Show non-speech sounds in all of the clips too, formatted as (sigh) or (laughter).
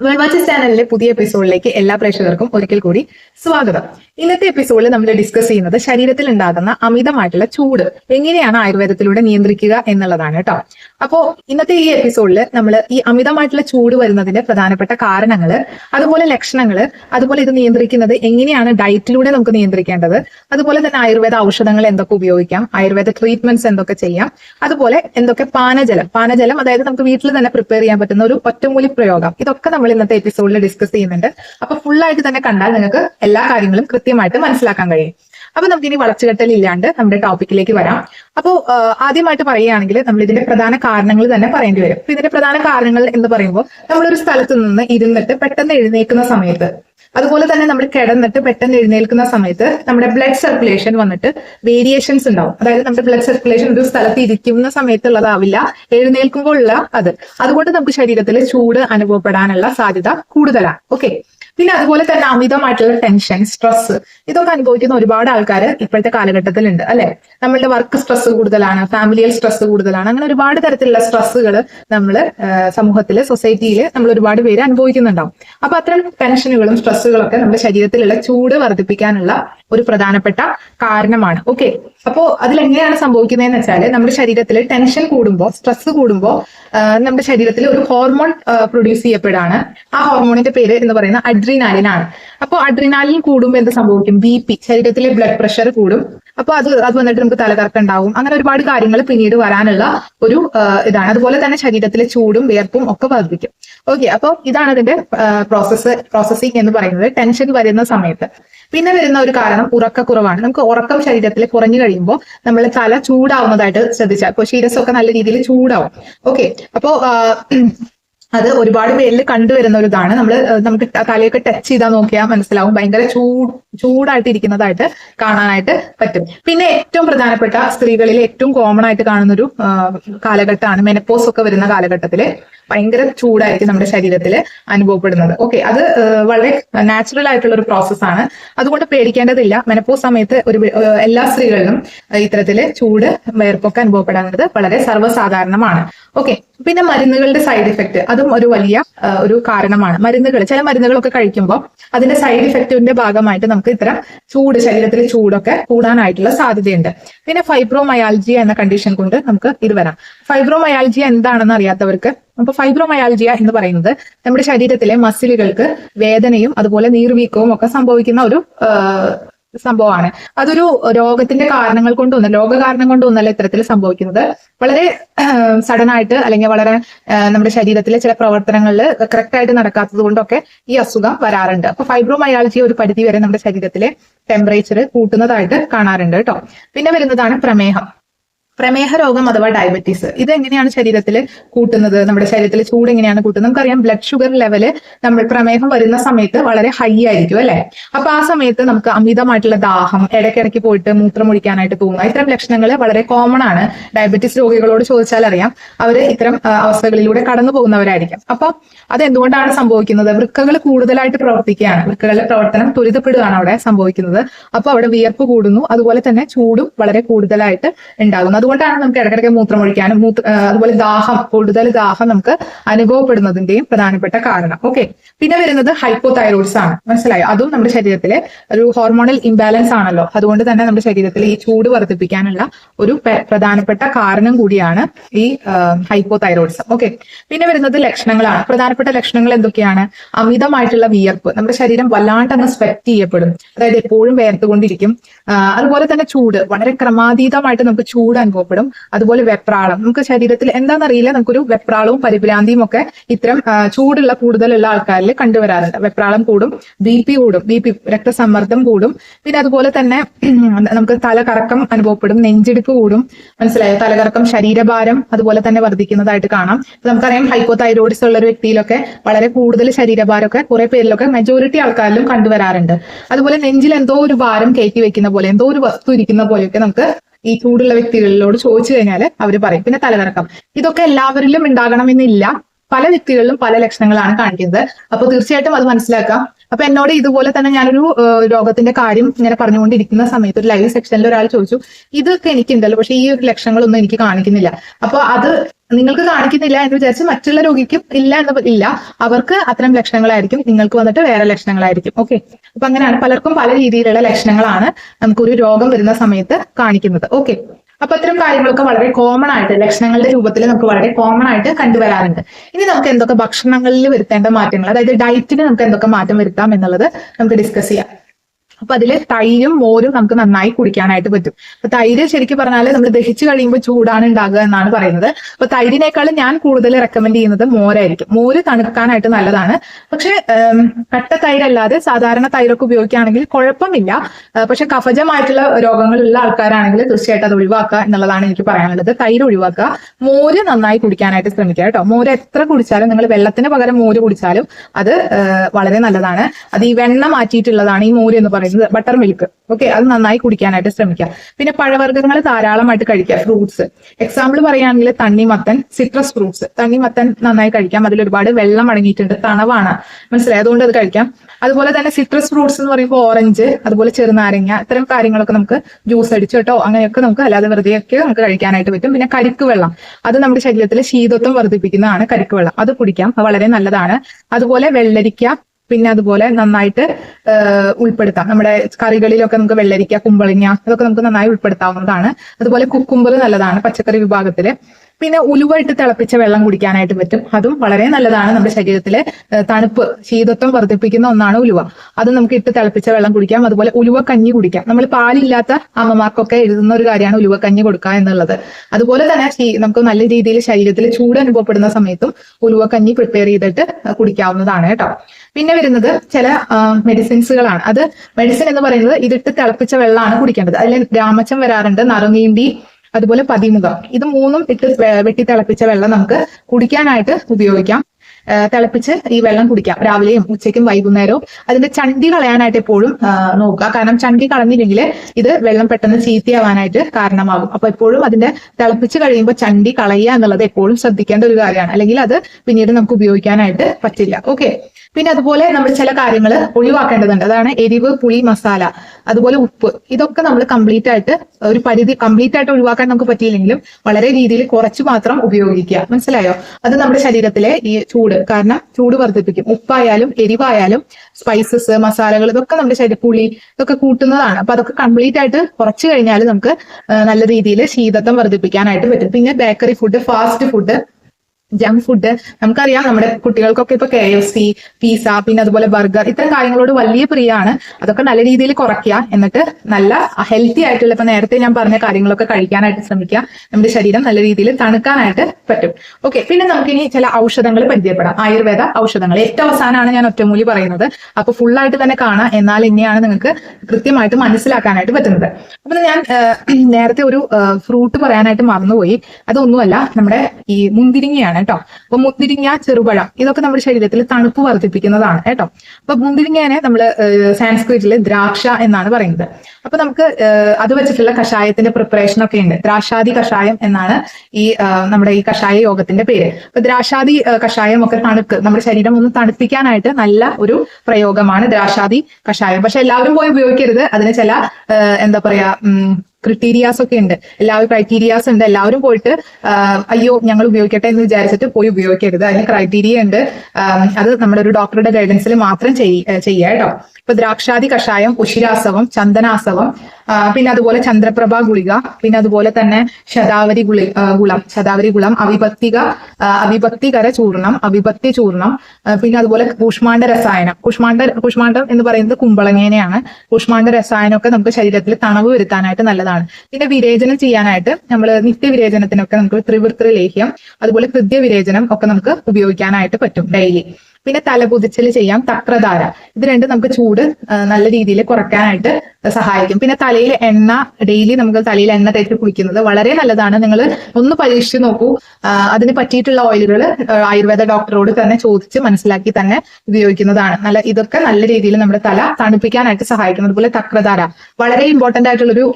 World watches ചാനലിലെ പുതിയ എപ്പിസോഡിലേക്ക് എല്ലാ പ്രേക്ഷകർക്കും ഒരിക്കൽ കൂടി സ്വാഗതം. ഇന്നത്തെ എപ്പിസോഡിൽ നമ്മൾ ഡിസ്കസ് ചെയ്യുന്നത് ശരീരത്തിൽ ഉണ്ടാകുന്ന അമിതമായിട്ടുള്ള ചൂട്. എങ്ങനെയാണ് ആയുർവേദത്തിലൂടെ നിയന്ത്രിക്കുക എന്നുള്ളതാണ് കേട്ടോ. അപ്പോ ഇന്നത്തെ ഈ എപ്പിസോഡിൽ നമ്മൾ ഈ അമിതമായിട്ടുള്ള ചൂട് വരുന്നതിന്റെ പ്രധാനപ്പെട്ട കാരണങ്ങൾ അതുപോലെ ലക്ഷണങ്ങൾ അതുപോലെ ഇത് നിയന്ത്രിക്കുന്നത് എങ്ങനെയാണ് ഡയറ്റിലൂടെ നമുക്ക് നിയന്ത്രിക്കേണ്ടത് അതുപോലെ തന്നെ ആയുർവേദ ഔഷധങ്ങൾ എന്തൊക്കെ ഉപയോഗിക്കാം ആയുർവേദ ട്രീറ്റ്മെന്റ്സ് എന്തൊക്കെ ചെയ്യാം അതുപോലെ എന്തൊക്കെ പാനജലം പാനജലം അതായത് നമുക്ക് വീട്ടിൽ തന്നെ പ്രിപ്പയർ ചെയ്യാൻ പറ്റുന്ന ഒരു ഒറ്റമൂലി പ്രയോഗം. ഇതൊക്കെ നമ്മൾ ഇന്നത്തെ എപ്പിസോഡിൽ ഡിസ്കസ് ചെയ്യുന്നുണ്ട്. അപ്പൊ ഫുൾ ആയിട്ട് തന്നെ കണ്ടാൽ നിങ്ങൾക്ക് എല്ലാ കാര്യങ്ങളും കൃത്യമായിട്ട് മനസ്സിലാക്കാൻ കഴിയും. അപ്പൊ നമുക്ക് ഇനി വളച്ചുകെട്ടൽ ഇല്ലാണ്ട് നമ്മുടെ ടോപ്പിക്കിലേക്ക് വരാം. അപ്പോൾ ആദ്യമായിട്ട് പറയുകയാണെങ്കിൽ നമ്മൾ ഇതിന്റെ പ്രധാന കാരണങ്ങൾ തന്നെ പറയേണ്ടി വരും. ഇതിന്റെ പ്രധാന കാരണങ്ങൾ എന്ന് പറയുമ്പോൾ നമ്മളൊരു സ്ഥലത്ത് നിന്ന് ഇരുന്നിട്ട് പെട്ടെന്ന് എഴുന്നേക്കുന്ന സമയത്ത് അതുപോലെ തന്നെ നമ്മൾ കിടന്നിട്ട് പെട്ടെന്ന് എഴുന്നേൽക്കുന്ന സമയത്ത് നമ്മുടെ ബ്ലഡ് സർക്കുലേഷൻ വന്നിട്ട് വേരിയേഷൻസ് ഉണ്ടാവും. അതായത് നമ്മുടെ ബ്ലഡ് സർക്കുലേഷൻ ഒരു സ്ഥലത്ത് ഇരിക്കുന്ന സമയത്തുള്ളതാവില്ല. എഴുന്നേൽക്കുമ്പോൾ ഉള്ള അത്. അതുകൊണ്ട് നമുക്ക് ശരീരത്തിൽ ചൂട് അനുഭവപ്പെടാനുള്ള സാധ്യത കൂടുതലാണ്. ഓക്കെ പിന്നെ അതുപോലെ തന്നെ അമിതമായിട്ടുള്ള ടെൻഷൻ സ്ട്രെസ് ഇതൊക്കെ അനുഭവിക്കുന്ന ഒരുപാട് ആൾക്കാർ ഇപ്പോഴത്തെ കാലഘട്ടത്തിലുണ്ട് അല്ലെ? നമ്മളുടെ വർക്ക് സ്ട്രെസ് കൂടുതലാണ് ഫാമിലിയിൽ സ്ട്രെസ് കൂടുതലാണ് അങ്ങനെ ഒരുപാട് തരത്തിലുള്ള സ്ട്രെസ്സുകൾ നമ്മൾ സമൂഹത്തിൽ സൊസൈറ്റിയിൽ നമ്മൾ ഒരുപാട് പേര് അനുഭവിക്കുന്നുണ്ടാവും. അപ്പൊ അത്തരം ടെൻഷനുകളും സ്ട്രെസ്സുകളൊക്കെ നമ്മുടെ ശരീരത്തിലുള്ള ചൂട് വർദ്ധിപ്പിക്കാനുള്ള ഒരു പ്രധാനപ്പെട്ട കാരണമാണ്. ഓക്കെ അപ്പോ അതിലെങ്ങനെയാണ് സംഭവിക്കുന്നതെന്ന് വെച്ചാൽ നമ്മുടെ ശരീരത്തിൽ ടെൻഷൻ കൂടുമ്പോൾ സ്ട്രെസ് കൂടുമ്പോൾ നമ്മുടെ ശരീരത്തിൽ ഒരു ഹോർമോൺ പ്രൊഡ്യൂസ് ചെയ്യപ്പെടാണ് ആ ഹോർമോണിന്റെ പേര് എന്ന് പറയുന്നത് അഡ്രിനാലിൻ ആണ്. അപ്പോൾ അഡ്രിനാലിൻ കൂടുമ്പോൾ എന്ത് സംഭവിക്കും? ബി പി ശരീരത്തിലെ ബ്ലഡ് പ്രഷർ കൂടും. അപ്പോൾ അത് അത് വന്നിട്ട് നമുക്ക് തലകറക്കം ഉണ്ടാവും. അങ്ങനെ ഒരുപാട് കാര്യങ്ങൾ പിന്നീട് വരാനുള്ള ഒരു ഇതാണ്. അതുപോലെ തന്നെ ശരീരത്തിലെ ചൂടും വിയർപ്പും ഒക്കെ വർദ്ധിക്കും. ഓക്കെ അപ്പോൾ ഇതാണ് അതിന്റെ പ്രോസസ്സ് പ്രോസസ്സിംഗ് എന്ന് പറയുന്നത്. ടെൻഷൻ വരുന്ന സമയത്ത്. പിന്നെ വരുന്ന ഒരു കാരണം ഉറക്കക്കുറവാണ്. നമുക്ക് ഉറക്കം ശരീരത്തിൽ കുറഞ്ഞു കഴിയുമ്പോൾ നമ്മൾ തല ചൂടാവുന്നതായിട്ട് ശ്രദ്ധിച്ചാൽ ഇപ്പോൾ ശിരസൊക്കെ നല്ല രീതിയിൽ ചൂടാവും. ഓക്കെ അപ്പോ ആ, അത് ഒരുപാട് പേരിൽ കണ്ടുവരുന്ന ഒരു ഇതാണ് നമ്മൾ നമുക്ക് തലയൊക്കെ ടച്ച് ചെയ്താൽ നോക്കിയാൽ മനസ്സിലാവും. ഭയങ്കര ചൂട് ചൂടായിട്ട് ഇരിക്കുന്നതായിട്ട് കാണാനായിട്ട് പറ്റും. പിന്നെ ഏറ്റവും പ്രധാനപ്പെട്ട സ്ത്രീകളിൽ ഏറ്റവും കോമൺ ആയിട്ട് കാണുന്ന ഒരു കാലഘട്ടമാണ് മെനപ്പോസ് ഒക്കെ വരുന്ന കാലഘട്ടത്തിൽ ഭയങ്കര ചൂടായിരിക്കും നമ്മുടെ ശരീരത്തിൽ അനുഭവപ്പെടുന്നത്. ഓക്കെ അത് വളരെ നാച്ചുറൽ ആയിട്ടുള്ള ഒരു പ്രോസസ്സാണ് അതുകൊണ്ട് പേടിക്കേണ്ടതില്ല. മെനപ്പോ സമയത്ത് ഒരു എല്ലാ സ്ത്രീകളിലും ഇത്തരത്തിൽ ചൂട് വേർപ്പൊക്കെ അനുഭവപ്പെടാറുള്ളത് വളരെ സർവസാധാരണമാണ്. ഓക്കെ പിന്നെ മരുന്നുകളുടെ സൈഡ് ഇഫക്റ്റ് അതും ഒരു വലിയ ഒരു കാരണമാണ്. മരുന്നുകൾ ചില മരുന്നുകളൊക്കെ കഴിക്കുമ്പോൾ അതിന്റെ സൈഡ് ഇഫക്റ്റിന്റെ ഭാഗമായിട്ട് നമുക്ക് ഇത്തരം ചൂട് ശരീരത്തിലെ ചൂടൊക്കെ കൂടാനായിട്ടുള്ള സാധ്യതയുണ്ട്. പിന്നെ ഫൈബ്രോമയാൽജിയ എന്ന കണ്ടീഷൻ കൊണ്ട് നമുക്ക് ഇത് വരാം. ഫൈബ്രോമയാൽജിയ എന്താണെന്ന് അറിയാത്തവർക്ക് അപ്പൊ ഫൈബ്രോമയാൽജിയ എന്ന് പറയുന്നത് നമ്മുടെ ശരീരത്തിലെ മസിലുകൾക്ക് വേദനയും അതുപോലെ നീർവീക്കവും ഒക്കെ സംഭവിക്കുന്ന ഒരു സംഭവമാണ്. അതൊരു രോഗത്തിന്റെ കാരണങ്ങൾ കൊണ്ടൊന്നും രോഗകാരണം കൊണ്ടൊന്നല്ല ഇത്തരത്തിൽ സംഭവിക്കുന്നത്. വളരെ സഡൻ ആയിട്ട് അല്ലെങ്കിൽ വളരെ നമ്മുടെ ശരീരത്തിലെ ചില പ്രവർത്തനങ്ങളിൽ കറക്റ്റ് ആയിട്ട് നടക്കാത്തത് കൊണ്ടൊക്കെ ഈ അസുഖം വരാറുണ്ട്. അപ്പൊ ഫൈബ്രോമയാൾജി ഒരു പരിധി വരെ നമ്മുടെ ശരീരത്തിലെ ടെമ്പറേച്ചർ കൂട്ടുന്നതായിട്ട് കാണാറുണ്ട് കേട്ടോ. പിന്നെ വരുന്നതാണ് പ്രമേഹം. പ്രമേഹ രോഗം അഥവാ ഡയബറ്റീസ് ഇത് എങ്ങനെയാണ് ശരീരത്തിൽ കൂട്ടുന്നത്? നമ്മുടെ ശരീരത്തിൽ ചൂട് എങ്ങനെയാണ് കൂട്ടുന്നത്? നമുക്കറിയാം ബ്ലഡ് ഷുഗർ ലെവൽ നമ്മൾ പ്രമേഹം വരുന്ന സമയത്ത് വളരെ ഹൈ ആയിരിക്കും അല്ലെ? അപ്പൊ ആ സമയത്ത് നമുക്ക് അമിതമായിട്ടുള്ള ദാഹം ഇടയ്ക്കിടയ്ക്ക് പോയിട്ട് മൂത്രം മൂത്രമൊഴിക്കാനായിട്ട് തോന്നുക ഇത്തരം ലക്ഷണങ്ങൾ വളരെ കോമൺ ആണ്. ഡയബറ്റീസ് രോഗികളോട് ചോദിച്ചാൽ അറിയാം. അവർ ഇത്തരം അവസ്ഥകളിലൂടെ കടന്നു പോകുന്നവരായിരിക്കും. അപ്പൊ അത് എന്തുകൊണ്ടാണ് സംഭവിക്കുന്നത്? വൃക്കകൾ കൂടുതലായിട്ട് പ്രവർത്തിക്കുകയാണ്. വൃക്കകളുടെ പ്രവർത്തനം ത്വരിതപ്പെടുകയാണ് അവിടെ സംഭവിക്കുന്നത്. അപ്പൊ അവിടെ വിയർപ്പ് കൂടുന്നു. അതുപോലെ തന്നെ ചൂടും വളരെ കൂടുതലായിട്ട് ഉണ്ടാകുന്നു. അതുകൊണ്ടാണ് നമുക്ക് മൂത്രമൊഴിക്കാനും മൂത്ര ആ, അതുപോലെ ദാഹം കൂടുതൽ ദാഹം നമുക്ക് അനുഭവപ്പെടുന്നതിന്റെയും പ്രധാനപ്പെട്ട കാരണം. ഓക്കെ പിന്നെ വരുന്നത് ഹൈപ്പോ തൈറോയിഡ്സ് ആണ്. മനസ്സിലായോ? അതും നമ്മുടെ ശരീരത്തിലെ ഒരു ഹോർമോണൽ ഇംബാലൻസ് ആണല്ലോ. അതുകൊണ്ട് തന്നെ നമ്മുടെ ശരീരത്തിൽ ഈ ചൂട് വർദ്ധിപ്പിക്കാനുള്ള ഒരു പ്രധാനപ്പെട്ട കാരണം കൂടിയാണ് ഈ ഹൈപ്പോ തൈറോയിഡ്സ് ഓക്കെ പിന്നെ വരുന്നത് ലക്ഷണങ്ങളാണ്. പ്രധാനപ്പെട്ട ലക്ഷണങ്ങൾ എന്തൊക്കെയാണ്? അമിതമായിട്ടുള്ള വിയർപ്പ്. നമ്മുടെ ശരീരം വല്ലാണ്ട് അങ്ങ് സ്വെറ്റ് ചെയ്യപ്പെടും. അതായത് എപ്പോഴും വേർത്തുകൊണ്ടിരിക്കും. അതുപോലെ തന്നെ ചൂട്. വളരെ ക്രമാതീതമായിട്ട് നമുക്ക് ചൂട് അനുഭവപ്പെടും. അതുപോലെ വെപ്രാളം. നമുക്ക് ശരീരത്തിൽ എന്താണെന്നറിയില്ല. നമുക്കൊരു വെപ്രാളവും പരിഭ്രാന്തിയും ഒക്കെ ഇത്തരം ചൂടുള്ള കൂടുതലുള്ള ആൾക്കാരിൽ കണ്ടുവരാറുണ്ട്. വെപ്രാളം കൂടും ബി പി കൂടും ബി പി രക്തസമ്മർദ്ദം കൂടും. പിന്നെ അതുപോലെ തന്നെ (clears throat) നമുക്ക് തലകറക്കം അനുഭവപ്പെടും നെഞ്ചിടിപ്പ് കൂടും. മനസ്സിലായോ? തലകറക്കം ശരീരഭാരം അതുപോലെ തന്നെ വർദ്ധിക്കുന്നതായിട്ട് കാണാം. നമുക്കറിയാം നമുക്കറിയാം ഹൈപ്പോതൈറോയിഡ്സ് ഉള്ള ഒരു വ്യക്തിയിലൊക്കെ വളരെ കൂടുതൽ ശരീരഭാരമൊക്കെ കുറെ പേരിലൊക്കെ മെജോറിറ്റി ആൾക്കാരിലും കണ്ടുവരാറുണ്ട്. അതുപോലെ നെഞ്ചിൽ എന്തോ ഒരു ഭാരം കയറ്റി വെക്കുന്ന പോലെ എന്തോ ഒരു വസ്തു ഇരിക്കുന്ന പോലെയൊക്കെ നമുക്ക് ഈ ചൂടുള്ള വ്യക്തികളിലോട് ചോദിച്ചു കഴിഞ്ഞാൽ അവർ പറയും. പിന്നെ തലകറക്കം. ഇതൊക്കെ എല്ലാവരിലും ഉണ്ടാകണമെന്നില്ല. പല വ്യക്തികളിലും പല ലക്ഷണങ്ങളാണ് കാണിക്കുന്നത്. അപ്പൊ തീർച്ചയായിട്ടും അത് മനസ്സിലാക്കാം അപ്പൊ എന്നോട് ഇതുപോലെ തന്നെ ഞാനൊരു രോഗത്തിന്റെ കാര്യം ഇങ്ങനെ പറഞ്ഞുകൊണ്ടിരിക്കുന്ന സമയത്ത് ഒരു ലൈവ് സെക്ഷനിൽ ഒരാൾ ചോദിച്ചു ഇതൊക്കെ എനിക്കുണ്ടല്ലോ പക്ഷെ ഈ ഒരു ലക്ഷണങ്ങളൊന്നും എനിക്ക് കാണിക്കുന്നില്ല. അപ്പൊ അത് നിങ്ങൾക്ക് കാണിക്കുന്നില്ല എന്ന് വിചാരിച്ച് മറ്റുള്ള രോഗിക്കും ഇല്ല എന്ന് ഇല്ല. അവർക്ക് അത്തരം ലക്ഷണങ്ങളായിരിക്കും. നിങ്ങൾക്ക് വന്നിട്ട് വേറെ ലക്ഷണങ്ങളായിരിക്കും. ഓക്കെ? അപ്പൊ അങ്ങനെയാണ് പലർക്കും പല രീതിയിലുള്ള ലക്ഷണങ്ങളാണ് നമുക്കൊരു രോഗം വരുന്ന സമയത്ത് കാണിക്കുന്നത്. ഓക്കെ? അപ്പൊ അത്തരം കാര്യങ്ങളൊക്കെ വളരെ കോമൺ ആയിട്ട് ലക്ഷണങ്ങളുടെ രൂപത്തിൽ നമുക്ക് വളരെ കോമൺ ആയിട്ട് കണ്ടുവരാറുണ്ട്. ഇനി നമുക്ക് എന്തൊക്കെ ഭക്ഷണങ്ങളിൽ വരുത്തേണ്ട മാറ്റങ്ങൾ അതായത് ഡയറ്റിന് നമുക്ക് എന്തൊക്കെ മാറ്റം വരുത്താം എന്നുള്ളത് നമുക്ക് ഡിസ്കസ് ചെയ്യാം. അപ്പൊ അതിൽ തൈരും മോരും നമുക്ക് നന്നായി കുടിക്കാനായിട്ട് പറ്റും. അപ്പൊ തൈര് ശരിക്കും പറഞ്ഞാൽ നമ്മൾ ദഹിച്ചു കഴിയുമ്പോൾ ചൂടാണ് ഉണ്ടാകുക എന്നാണ് പറയുന്നത്. അപ്പൊ തൈരിനേക്കാളും ഞാൻ കൂടുതൽ റെക്കമെൻഡ് ചെയ്യുന്നത് മോരായിരിക്കും. മോര് തണുക്കാനായിട്ട് നല്ലതാണ്. പക്ഷെ കട്ട തൈരല്ലാതെ സാധാരണ തൈരൊക്കെ ഉപയോഗിക്കുകയാണെങ്കിൽ കുഴപ്പമില്ല. പക്ഷെ കഫജമായിട്ടുള്ള രോഗങ്ങളുള്ള ആൾക്കാരാണെങ്കിൽ തീർച്ചയായിട്ടും അത് ഒഴിവാക്കുക എന്നുള്ളതാണ് എനിക്ക് പറയാനുള്ളത്. തൈര് ഒഴിവാക്കുക. മോര് നന്നായി കുടിക്കാനായിട്ട് ശ്രമിക്കുക കേട്ടോ. മോര് എത്ര കുടിച്ചാലും നിങ്ങൾ വെള്ളത്തിന് പകരം മോര് കുടിച്ചാലും അത് വളരെ നല്ലതാണ്. അത് ഈ വെണ്ണ മാറ്റിയിട്ടുള്ളതാണ് ഈ മോര് എന്ന് പറയുന്നത്. ബട്ടർ മിൽക്ക് ഓക്കെ അത് നന്നായി കുടിക്കാനായിട്ട് ശ്രമിക്കുക. പിന്നെ പഴവർഗങ്ങൾ ധാരാളമായിട്ട് കഴിക്കുക ഫ്രൂട്ട്സ് എക്സാമ്പിൾ പറയുകയാണെങ്കിൽ തണ്ണിമത്തൻ സിട്രസ് ഫ്രൂട്ട്സ് തണ്ണിമത്തൻ നന്നായി കഴിക്കാം. അതിൽ ഒരുപാട് വെള്ളം അടങ്ങിയിട്ടുണ്ട്. തണവാണ്. മനസ്സിലായി? അതുകൊണ്ട് അത് കഴിക്കാം. അതുപോലെ തന്നെ സിട്രസ് ഫ്രൂട്ട്സ് എന്ന് പറയുമ്പോൾ ഓറഞ്ച് അതുപോലെ ചെറുനാരങ്ങ ഇത്തരം കാര്യങ്ങളൊക്കെ നമുക്ക് ജ്യൂസ് അടിച്ചു കേട്ടോ അങ്ങനെയൊക്കെ നമുക്ക് അല്ലാതെ വെറുതെ ഒക്കെ നമുക്ക് കഴിക്കാനായിട്ട് പറ്റും. പിന്നെ കരിക്ക് വെള്ളം. അത് നമ്മുടെ ശരീരത്തിലെ ശീതത്വം വർദ്ധിപ്പിക്കുന്നതാണ് കരിക്ക് വെള്ളം. അത് കുടിക്കാം. വളരെ നല്ലതാണ്. അതുപോലെ വെള്ളരിക്ക പിന്നെ അതുപോലെ നന്നായിട്ട് ഉൾപ്പെടുത്താം. നമ്മുടെ കറികളിലൊക്കെ നമുക്ക് വെള്ളരിക്ക കുമ്പളങ്ങ അതൊക്കെ നമുക്ക് നന്നായി ഉൾപ്പെടുത്താവുന്നതാണ്. അതുപോലെ കുക്കുമ്പർ നല്ലതാണ് പച്ചക്കറി വിഭാഗത്തിൽ. പിന്നെ ഉലുവ ഇട്ട് തിളപ്പിച്ച വെള്ളം കുടിക്കാനായിട്ട് പറ്റും. അതും വളരെ നല്ലതാണ് നമ്മുടെ ശരീരത്തിലെ. തണുപ്പ് ശീതത്വം വർദ്ധിപ്പിക്കുന്ന ഒന്നാണ് ഉലുവ. അത് നമുക്ക് ഇട്ട് തിളപ്പിച്ച വെള്ളം കുടിക്കാം. അതുപോലെ ഉലുവ കഞ്ഞി കുടിക്കാം. നമ്മൾ പാലില്ലാത്ത അമ്മമാർക്കൊക്കെ എഴുതുന്ന ഒരു കാര്യമാണ് ഉലുവ കഞ്ഞി കൊടുക്കുക എന്നുള്ളത്. അതുപോലെ തന്നെ നമുക്ക് നല്ല രീതിയിൽ ശരീരത്തിൽ ചൂട് അനുഭവപ്പെടുന്ന സമയത്തും ഉലുവ കഞ്ഞി പ്രിപ്പയർ ചെയ്തിട്ട് കുടിക്കാവുന്നതാണ് കേട്ടോ. പിന്നെ വരുന്നത് ചില മെഡിസിൻസുകളാണ് അത് മെഡിസിൻ എന്ന് പറയുന്നത് ഇതിട്ട് തിളപ്പിച്ച വെള്ളമാണ് കുടിക്കേണ്ടത്. അതിൽ രാമച്ചം വരാറുണ്ട്. നറുനീണ്ടി അതുപോലെ പതിമുഖം. ഇത് മൂന്നും ഇട്ട് വെട്ടി തിളപ്പിച്ച വെള്ളം നമുക്ക് കുടിക്കാനായിട്ട് ഉപയോഗിക്കാം. തിളപ്പിച്ച് ഈ വെള്ളം കുടിക്കാം. രാവിലെയും ഉച്ചയ്ക്കും വൈകുന്നേരവും. അതിന്റെ ചണ്ടി കളയാനായിട്ട് എപ്പോഴും നോക്കുക. കാരണം ചണ്ടി കളഞ്ഞില്ലെങ്കിൽ ഇത് വെള്ളം പെട്ടെന്ന് ചീത്തയാവാനായിട്ട് കാരണമാകും. അപ്പൊ എപ്പോഴും അതിന്റെ തിളപ്പിച്ച് കഴിയുമ്പോൾ ചണ്ടി കളയുക എന്നുള്ളത് എപ്പോഴും ശ്രദ്ധിക്കേണ്ട ഒരു കാര്യമാണ്. അല്ലെങ്കിൽ അത് പിന്നീട് നമുക്ക് ഉപയോഗിക്കാനായിട്ട് പറ്റില്ല. ഓക്കെ? പിന്നെ അതുപോലെ നമ്മൾ ചില കാര്യങ്ങൾ ഒഴിവാക്കേണ്ടതുണ്ട്. അതാണ് എരിവ് പുളി മസാല അതുപോലെ ഉപ്പ്. ഇതൊക്കെ നമ്മൾ കംപ്ലീറ്റ് ആയിട്ട് ഒരു പരിധി കംപ്ലീറ്റ് ആയിട്ട് ഒഴിവാക്കാൻ നമുക്ക് പറ്റിയില്ലെങ്കിലും വളരെ രീതിയിൽ കുറച്ച് മാത്രം ഉപയോഗിക്കുക. മനസ്സിലായോ? അത് നമ്മുടെ ശരീരത്തിലെ ഈ ചൂട്. കാരണം ചൂട് വർദ്ധിപ്പിക്കും. ഉപ്പായാലും എരിവായാലും സ്പൈസസ് മസാലകൾ ഇതൊക്കെ നമ്മുടെ ശരീരം പുളി ഇതൊക്കെ കൂട്ടുന്നതാണ്. അപ്പൊ അതൊക്കെ കംപ്ലീറ്റ് ആയിട്ട് കുറച്ച് കഴിഞ്ഞാൽ നമുക്ക് നല്ല രീതിയിൽ ശീതത്വം വർദ്ധിപ്പിക്കാനായിട്ട് പറ്റും. പിന്നെ bakery food fast food junk food നമുക്കറിയാം നമ്മുടെ കുട്ടികൾക്കൊക്കെ ഇപ്പൊ കെ എഫ് സി പിസ പിന്നെ അതുപോലെ ബർഗർ ഇത്തരം കാര്യങ്ങളോട് വലിയ പ്രിയമാണ് അതൊക്കെ നല്ല രീതിയിൽ കുറയ്ക്കുക. എന്നിട്ട് നല്ല ഹെൽത്തി ആയിട്ടുള്ള ഇപ്പൊ നേരത്തെ ഞാൻ പറഞ്ഞ കാര്യങ്ങളൊക്കെ കഴിക്കാനായിട്ട് ശ്രമിക്കുക. നമ്മുടെ ശരീരം നല്ല രീതിയിൽ തണുക്കാനായിട്ട് പറ്റും. ഓക്കെ പിന്നെ നമുക്കിനി ചില ഔഷധങ്ങൾ പരിചയപ്പെടാം. ആയുർവേദ ഔഷധങ്ങൾ. ഏറ്റവും അവസാനമാണ് ഞാൻ ഒറ്റമൂലി പറയുന്നത്. അപ്പൊ ഫുൾ ആയിട്ട് തന്നെ കാണാം. എന്നാൽ ഇനിയാണ് നിങ്ങൾക്ക് കൃത്യമായിട്ട് മനസ്സിലാക്കാനായിട്ട് പറ്റുന്നത്. അപ്പൊ ഞാൻ നേരത്തെ ഒരു ഫ്രൂട്ട് പറയാനായിട്ട് മറന്നുപോയി. അതൊന്നുമല്ല നമ്മുടെ ഈ മുന്തിരിങ്ങയാണ്. കേട്ടോ. അപ്പൊ മുന്തിരിങ്ങ ചെറുപഴം ഇതൊക്കെ നമ്മുടെ ശരീരത്തിൽ തണുപ്പ് വർദ്ധിപ്പിക്കുന്നതാണ് കേട്ടോ. അപ്പൊ മുന്തിരിങ്ങനെ നമ്മൾ സാൻസ്ക്രിറ്റിൽ ദ്രാക്ഷ എന്നാണ് പറയുന്നത്. അപ്പൊ നമുക്ക് അത് വെച്ചിട്ടുള്ള കഷായത്തിന്റെ പ്രിപ്പറേഷൻ ഒക്കെ ഉണ്ട്. ദ്രാക്ഷാദി കഷായം എന്നാണ് ഈ നമ്മുടെ ഈ കഷായ യോഗത്തിന്റെ പേര്. അപ്പൊ ദ്രാക്ഷാദി കഷായം ഒക്കെ തണുക്ക് നമ്മുടെ ശരീരം ഒന്ന് തണുപ്പിക്കാനായിട്ട് നല്ല ഒരു പ്രയോഗമാണ് ദ്രാക്ഷാദി കഷായം. പക്ഷെ എല്ലാവരും പോയി ഉപയോഗിക്കരുത്. അതിന് ചില എന്താ പറയാ ക്രിറ്റീരിയാസ് ഒക്കെ ഉണ്ട്. എല്ലാവരും ക്രൈറ്റീരിയാസ് ഉണ്ട്. എല്ലാവരും പോയിട്ട് അയ്യോ ഞങ്ങൾ ഉപയോഗിക്കട്ടെ എന്ന് വിചാരിച്ചിട്ട് പോയി ഉപയോഗിക്കരുത്. അതിന് ക്രൈറ്റീരിയ ഉണ്ട്. അത് നമ്മുടെ ഒരു ഡോക്ടറുടെ ഗൈഡൻസിൽ മാത്രം ചെയ്യുക കേട്ടോ ഇപ്പൊ ദ്രാക്ഷാദി കഷായം ഉശിരാസവം ചന്ദനാസവം പിന്നെ അതുപോലെ ചന്ദ്രപ്രഭ ഗുളിക പിന്നെ അതുപോലെ തന്നെ ശതാവരി ഗുളി ഗുളം ശതാവരി ഗുളം അവിഭക്തിക അവിഭക്തികര ചൂർണം അവിഭക്തി ചൂർണം പിന്നെ അതുപോലെ കൂഷ്മാണ്ട രസായനം. കുഷ്മാണ്ട കുഷ്മാണ്ടം എന്ന് പറയുന്നത് കുമ്പളങ്ങേനെയാണ്. കുഷ്മാണ്ട രസായനമൊക്കെ നമുക്ക് ശരീരത്തിൽ തണവ് വരുത്താനായിട്ട് നല്ലതാണ്. പിന്നെ വിരേചനം ചെയ്യാനായിട്ട് നമ്മൾ നിത്യവിരേചനത്തിനൊക്കെ നമുക്ക് ത്രിവൃത്ര ലേഹ്യം അതുപോലെ ഹൃദ്യ വിരേചനം ഒക്കെ നമുക്ക് ഉപയോഗിക്കാനായിട്ട് പറ്റും ഡെയിലി. പിന്നെ തലപുതിച്ചൽ ചെയ്യാം തക്രധാര ഇത് രണ്ടും നമുക്ക് ചൂട് നല്ല രീതിയിൽ കുറയ്ക്കാനായിട്ട് സഹായിക്കും. പിന്നെ തലയിൽ എണ്ണ ഡെയിലി നമുക്ക് തലയിൽ എണ്ണ തേച്ച് കുളിക്കുന്നത് വളരെ നല്ലതാണ്. നിങ്ങൾ ഒന്ന് പരീക്ഷിച്ച് നോക്കൂ. അതിന് പറ്റിയിട്ടുള്ള ഓയിലുകൾ ആയുർവേദ ഡോക്ടറോട് തന്നെ ചോദിച്ച് മനസ്സിലാക്കി തന്നെ ഉപയോഗിക്കുന്നതാണ്. നല്ല ഇതൊക്കെ നല്ല രീതിയിൽ നമ്മുടെ തല തണുപ്പിക്കാനായിട്ട് സഹായിക്കുന്നത് അതുപോലെ തക്രധാര വളരെ ഇമ്പോർട്ടന്റ് ആയിട്ടുള്ളൊരു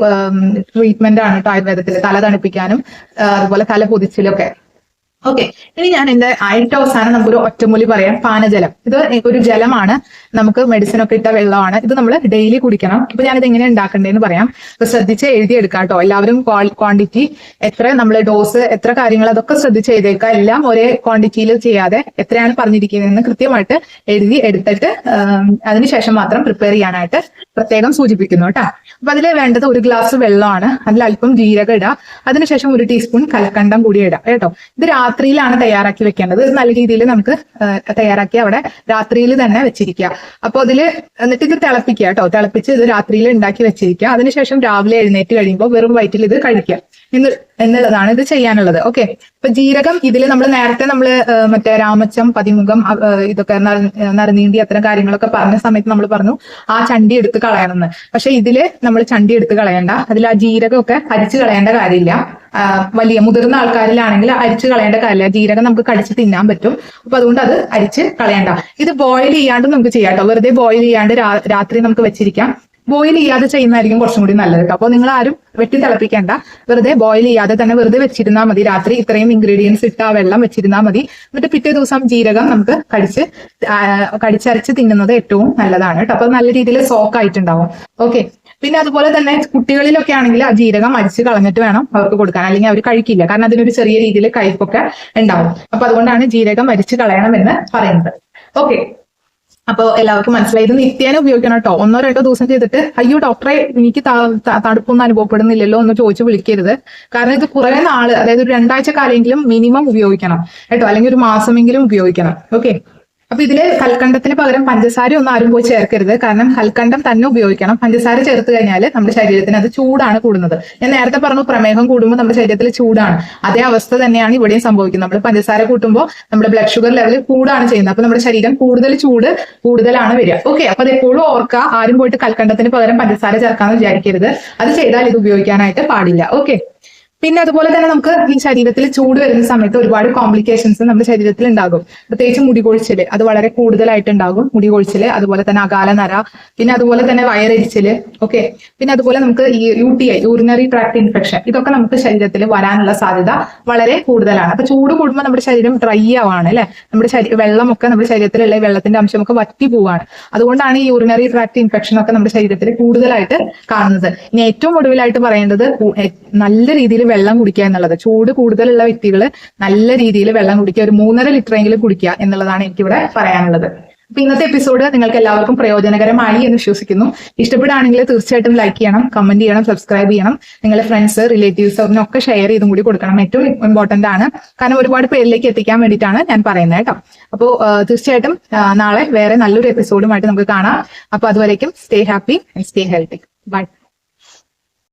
ട്രീറ്റ്മെന്റ് ആണ് കേട്ടോ ആയുർവേദത്തിൽ തല തണുപ്പിക്കാനും അതുപോലെ തല പൊതിച്ചിലൊക്കെ ഓക്കെ ഇനി ഞാൻ എന്റെ ആയിട്ട് അവസാനം നമുക്കൊരു ഒറ്റമൂലി പറയാം. പാനജലം. ഇത് ഒരു ജലമാണ്. നമുക്ക് മെഡിസിൻ ഒക്കെ ഇട്ട വെള്ളമാണ്. ഇത് നമ്മൾ ഡെയിലി കുടിക്കണം. ഇപ്പൊ ഞാനിത് എങ്ങനെ ഉണ്ടാക്കണ്ടേന്ന് പറയാം. അപ്പൊ ശ്രദ്ധിച്ച് എഴുതിയെടുക്കാം കേട്ടോ എല്ലാവരും ക്വാണ്ടിറ്റി എത്ര നമ്മൾ ഡോസ് എത്ര കാര്യങ്ങൾ അതൊക്കെ ശ്രദ്ധിച്ച് എഴുതിയേക്കുക എല്ലാം ഒരേ ക്വാണ്ടിറ്റിയിൽ ചെയ്യാതെ എത്രയാണ് പറഞ്ഞിരിക്കുന്നതെന്ന് കൃത്യമായിട്ട് എഴുതി എടുത്തിട്ട് അതിനുശേഷം മാത്രം പ്രിപ്പയർ ചെയ്യാനായിട്ട് പ്രത്യേകം സൂചിപ്പിക്കുന്നു കേട്ടോ അപ്പൊ അതിൽ വേണ്ടത് ഒരു ഗ്ലാസ് വെള്ളമാണ്. അതിൽ അല്പം ജീരകം ഇടുക അതിനുശേഷം ഒരു ടീസ്പൂൺ കൽക്കണ്ടം കൂടി ഇടാം. കേട്ടോ? ഇത് രാത്രിയിലാണ് തയ്യാറാക്കി വെക്കേണ്ടത്. നല്ല രീതിയിൽ നമുക്ക് തയ്യാറാക്കി അവിടെ രാത്രിയിൽ തന്നെ വെച്ചിരിക്കുക. അപ്പൊ അതിൽ എന്നിട്ട് ഇത് തിളപ്പിക്കുക കേട്ടോ. തിളപ്പിച്ച് ഇത് രാത്രിയിൽ ഉണ്ടാക്കി വെച്ചിരിക്കുക. അതിനുശേഷം രാവിലെ എഴുന്നേറ്റ് കഴിയുമ്പോൾ വെറും വയറ്റിൽ ഇത് കഴിക്കുക. എന്ന് എന്നുള്ളതാണ് ഇത് ചെയ്യാനുള്ളത്. ഓക്കെ ഇപ്പൊ ജീരകം ഇതിൽ നമ്മൾ നേരത്തെ നമ്മൾ മറ്റേ രാമച്ചം പതിമുഖം ഇതൊക്കെ നര- നരനീണ്ടി അത്തരം കാര്യങ്ങളൊക്കെ പറഞ്ഞ സമയത്ത് നമ്മൾ പറഞ്ഞു ആ ചണ്ടി എടുത്ത് കളയണമെന്ന് പക്ഷെ ഇതിൽ നമ്മൾ ചണ്ടി എടുത്ത് കളയണ്ട. അതിൽ ആ ജീരകമൊക്കെ അരിച്ചു കളയേണ്ട കാര്യമില്ല. വലിയ മുതിർന്ന ആൾക്കാരിലാണെങ്കിൽ അരിച്ചു കളയേണ്ട കാര്യമില്ല. ജീരകം നമുക്ക് കടിച്ച് തിന്നാൻ പറ്റും. അപ്പൊ അതുകൊണ്ട് അത് അരിച്ച് കളയണ്ട. ഇത് ബോയിൽ ചെയ്യാണ്ട് നമുക്ക് ചെയ്യാം കേട്ടോ വെറുതെ ബോയിൽ ചെയ്യാണ്ട് രാത്രി നമുക്ക് വെച്ചിരിക്കാം. ബോയിൽ ചെയ്യാതെ ചെയ്യുന്നതായിരിക്കും കുറച്ചും കൂടി നല്ലത്. അപ്പോൾ നിങ്ങൾ ആരും വെട്ടി തിളപ്പിക്കേണ്ട. വെറുതെ ബോയിൽ ചെയ്യാതെ തന്നെ വെറുതെ വെച്ചിരുന്നാൽ മതി. രാത്രി ഇത്രയും ഇൻഗ്രീഡിയൻസ് ഇട്ട് ആ വെള്ളം വെച്ചിരുന്നാൽ മതി. എന്നിട്ട് പിറ്റേ ദിവസം ജീരകം നമുക്ക് കടിച്ച് കടിച്ചരച്ച് തിന്നുന്നത് ഏറ്റവും നല്ലതാണ് കേട്ടോ. അപ്പൊ നല്ല രീതിയിൽ സോക്ക് ആയിട്ടുണ്ടാവും. ഓക്കെ പിന്നെ അതുപോലെ തന്നെ കുട്ടികളിലൊക്കെ ആണെങ്കിൽ ആ ജീരകം അരിച്ച് കളഞ്ഞിട്ട് വേണം അവർക്ക് കൊടുക്കാൻ. അല്ലെങ്കിൽ അവർ കഴിക്കില്ല. കാരണം അതിനൊരു ചെറിയ രീതിയിൽ കയ്പൊക്കെ ഉണ്ടാവും. അപ്പൊ അതുകൊണ്ടാണ് ജീരകം അരിച്ച് കളയണമെന്ന് പറയുന്നത്. ഓക്കെ അപ്പൊ എല്ലാവർക്കും മനസ്സിലായി. ഇത് നിത്യേന ഉപയോഗിക്കണം കേട്ടോ. ഒന്നോ രണ്ടോ ദിവസം ചെയ്തിട്ട് അയ്യോ ഡോക്ടറെ എനിക്ക് തണുപ്പൊന്നും അനുഭവപ്പെടുന്നില്ലല്ലോ എന്ന് ചോദിച്ച് വിളിക്കരുത്. കാരണം ഇത് കുറെ നാൾ അതായത് ഒരു രണ്ടാഴ്ച കാലെങ്കിലും മിനിമം ഉപയോഗിക്കണം കേട്ടോ. അല്ലെങ്കിൽ ഒരു മാസമെങ്കിലും ഉപയോഗിക്കണം. ഓക്കെ? അപ്പൊ ഇതിൽ കൽക്കണ്ടത്തിന് പകരം പഞ്ചസാര ഒന്നും ആരും പോയി ചേർക്കരുത്. കാരണം കൽക്കണ്ടം തന്നെ ഉപയോഗിക്കണം. പഞ്ചസാര ചേർത്ത് കഴിഞ്ഞാൽ നമ്മുടെ ശരീരത്തിന് അത് ചൂടാണ് കൂടുന്നത്. ഞാൻ നേരത്തെ പറഞ്ഞു പ്രമേഹം കൂടുമ്പോൾ നമ്മുടെ ശരീരത്തിൽ ചൂടാണ്. അതേ അവസ്ഥ തന്നെയാണ് ഇവിടെയും സംഭവിക്കുന്നത്. നമ്മൾ പഞ്ചസാര കൂട്ടുമ്പോൾ നമ്മുടെ ബ്ലഡ് ഷുഗർ ലെവൽ കൂടാണ് ചെയ്യുന്നത്. അപ്പൊ നമ്മുടെ ശരീരം കൂടുതൽ ചൂട് കൂടുതലാണ് വരിക. ഓക്കെ അപ്പൊ അത് എപ്പോഴും ഓർക്കുക ആരും പോയിട്ട് കൽക്കണ്ടത്തിന് പകരം പഞ്ചസാര ചേർക്കാന്ന് വിചാരിക്കരുത്. അത് ചെയ്താൽ ഇത് ഉപയോഗിക്കാനായിട്ട് പാടില്ല. ഓക്കെ പിന്നെ അതുപോലെ തന്നെ നമുക്ക് ഈ ശരീരത്തിൽ ചൂട് വരുന്ന സമയത്ത് ഒരുപാട് കോംപ്ലിക്കേഷൻസ് നമ്മുടെ ശരീരത്തിൽ ഉണ്ടാകും. പ്രത്യേകിച്ച് മുടി കൊഴിച്ചിൽ അത് വളരെ കൂടുതലായിട്ട് ഉണ്ടാകും. മുടി കൊഴിച്ചിൽ അതുപോലെ തന്നെ അകാല നര പിന്നെ അതുപോലെ തന്നെ വയറരിച്ചിൽ ഓക്കെ പിന്നെ അതുപോലെ നമുക്ക് ഈ U T I urinary tract infection ഇതൊക്കെ നമുക്ക് ശരീരത്തിൽ വരാനുള്ള സാധ്യത വളരെ കൂടുതലാണ്. അപ്പൊ ചൂട് കൂടുമ്പോൾ നമ്മുടെ ശരീരം ഡ്രൈ ആവാണ് അല്ലെ? നമ്മുടെ വെള്ളമൊക്കെ നമ്മുടെ ശരീരത്തിലുള്ള വെള്ളത്തിന്റെ അംശമൊക്കെ വറ്റി പോവാണ്. അതുകൊണ്ടാണ് ഈ യൂറിനറി ട്രാക്ട് ഇൻഫെക്ഷൻ ഒക്കെ നമ്മുടെ ശരീരത്തിൽ കൂടുതലായിട്ട് കാണുന്നത്. ഇനി ഏറ്റവും ഒടുവിലായിട്ട് പറയേണ്ടത് നല്ല രീതിയിൽ വെള്ളം കുടിക്കുക എന്നുള്ളത്. ചൂട് കൂടുതലുള്ള വ്യക്തികൾ നല്ല രീതിയിൽ വെള്ളം കുടിക്കുക ഒരു മൂന്നര ലിറ്റർ എങ്കിലും കുടിക്കുക എന്നുള്ളതാണ് എനിക്കിവിടെ പറയാനുള്ളത്. അപ്പൊ ഇന്നത്തെ എപ്പിസോഡ് നിങ്ങൾക്ക് എല്ലാവർക്കും പ്രയോജനകരമായി എന്ന് വിശ്വസിക്കുന്നു. ഇഷ്ടപ്പെടുകയാണെങ്കിൽ തീർച്ചയായിട്ടും ലൈക്ക് ചെയ്യണം കമന്റ് ചെയ്യണം സബ്സ്ക്രൈബ് ചെയ്യണം. നിങ്ങളുടെ ഫ്രണ്ട്സ് റിലേറ്റീവ്സ് അതിനൊക്കെ ഷെയർ ചെയ്തും കൂടി കൊടുക്കണം. ഏറ്റവും ഇമ്പോർട്ടന്റ് ആണ്. കാരണം ഒരുപാട് പേരിലേക്ക് എത്തിക്കാൻ വേണ്ടിയിട്ടാണ് ഞാൻ പറയുന്നത് കേട്ടോ. അപ്പോൾ തീർച്ചയായിട്ടും നാളെ വേറെ നല്ലൊരു എപ്പിസോഡുമായിട്ട് നമുക്ക് കാണാം. അപ്പൊ അതുവരേക്കും stay happy stay healthy bye